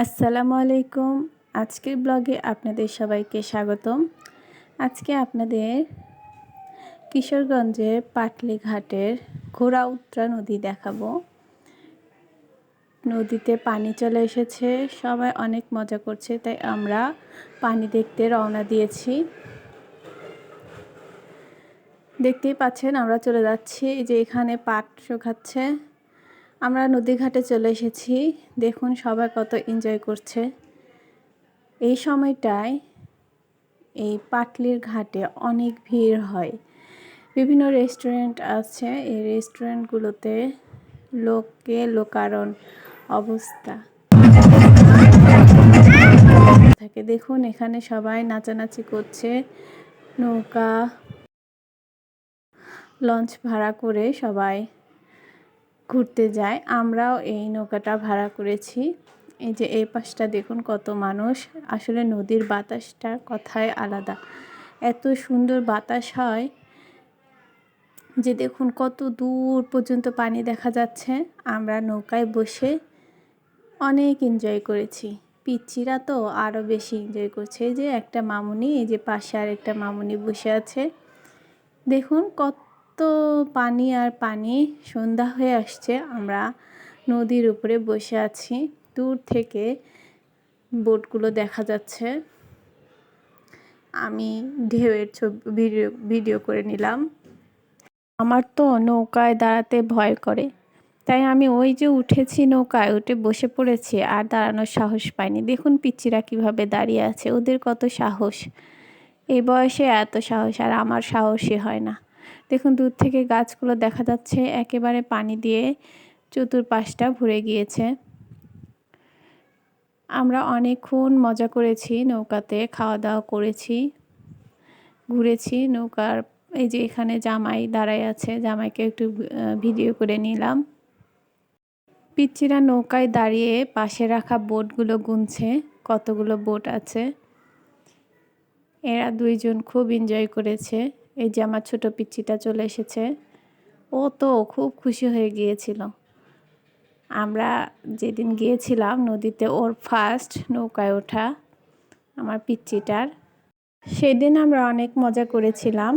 আসসালামু আলাইকুম। আজকের ব্লগে আপনাদের সবাইকে স্বাগতম। আজকে আপনাদের কিশোরগঞ্জের পাটলি ঘাটের ঘোড়া উত্তরা নদী দেখাবো। নদীতে পানি চলে এসেছে, সবাই অনেক মজা করছে, তাই আমরা পানি দেখতে রওনা দিয়েছি। দেখতেই পাচ্ছেন, আমরা চলে যাচ্ছি যে এখানে পাট শুকাচ্ছে। আমরা নদী ঘাটে চলে এসেছি। দেখুন সবাই কত এনজয় করছে। এই সময়টায় এই পাটলির ঘাটে অনেক ভিড় হয়। বিভিন্ন রেস্টুরেন্ট আছে। এই রেস্টুরেন্টগুলোতে লোকে লোকারণ অবস্থা। থাকে। দেখুন এখানে সবাই নাচানাচি করছে। নৌকা লঞ্চ ভাড়া করে সবাই ঘুরতে যায়। আমরাও এই নৌকাটা ভাড়া করেছি। এই যে এই পাশটা দেখুন কত মানুষ। আসলে নদীর বাতাসটা কথাই আলাদা। এত সুন্দর বাতাস হয় যে দেখুন কত দূর পর্যন্ত পানি দেখা যাচ্ছে। আমরা নৌকায় বসে অনেক এনজয় করেছি। পিচ্চিরা তো আরও বেশি এনজয় করছে। এই যে একটা মামুনি, এই যে পাশে আর একটা মামুনি বসে আছে। দেখুন কত পানি আর পানি সন্ধ্যা হয়ে আসছে। আমরা নদীর উপরে বসে আছি। দূর থেকে বোটগুলো দেখা যাচ্ছে। আমি ঢেউয়ের ছবি, ভিডিও ভিডিও করে নিলাম। আমার তো নৌকায় দাঁড়াতে ভয় করে। তাই আমি ওই যে উঠেছি নৌকায়, উঠে বসে পড়েছি আর দাঁড়ানোর সাহস পাইনি। দেখুন পিচ্চিরা কীভাবে দাঁড়িয়ে আছে। ওদের কত সাহস। এই বয়সে এত সাহস আর আমার সাহসই হয় না। দেখুন, দূর থেকে গাছগুলো দেখা যাচ্ছে, একেবারে পানি দিয়ে চতুর্পাশটা ভরে গিয়েছে। আমরা অনেকক্ষণ মজা করেছি, নৌকাতে খাওয়া দাওয়া করেছি, ঘুরেছি, নৌকার এই যে এখানে জামাই দাঁড়ায় আছে, জামাইকে একটু ভিডিও করে নিলাম। পিচ্চিরা নৌকায় দাঁড়িয়ে পাশে রাখা বোটগুলো গুনছে, কতগুলো বোট আছে। এরা দুইজন খুব এনজয় করেছে। এই যে আমার ছোটো পিচ্চিটা চলে এসেছে। ও তো খুব খুশি হয়ে গিয়েছিল। আমরা যেদিন গিয়েছিলাম নদীতে ওর ফার্স্ট নৌকায় ওঠা আমার পিচ্চিটার সেদিন আমরা অনেক মজা করেছিলাম।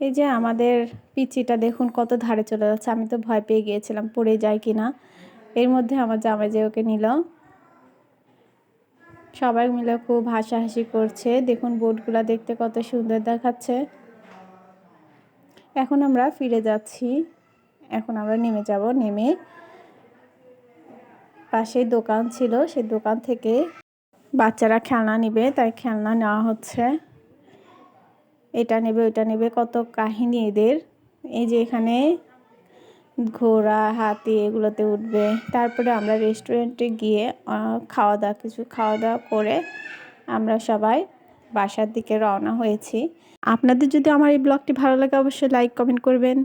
এই যে আমাদের পিচ্চিটা দেখুন কত ধারে চলে যাচ্ছে, আমি তো ভয় পেয়ে গিয়েছিলাম পড়ে যায় কি না এর মধ্যে আমার জামাই যে ওকে নিল। সবাই মিলে খুব হাসাহাসি করছে। দেখুন বোটগুলা দেখতে কত সুন্দর দেখাচ্ছে। এখন আমরা ফিরে যাচ্ছি। এখন আমরা নেমে যাব, নেমে পাশে দোকান ছিল, সেই দোকান থেকে বাচ্চারা খেলনা নেবে, তাই খেলনা নেওয়া হচ্ছে। এটা নেবে, ওইটা নেবে, কত কাহিনী এদের। এই যে এখানে ঘোড়া, হাতি, এগুলোতে উঠবে। তারপরে আমরা রেস্টুরেন্টে গিয়ে খাওয়া দাওয়া কিছু খাওয়া দাওয়া করে আমরা সবাই বাসার দিকে রওনা হয়েছি। আপনাদের যদি আমার এই ব্লগটি ভালো লাগে, অবশ্যই লাইক কমেন্ট করবেন।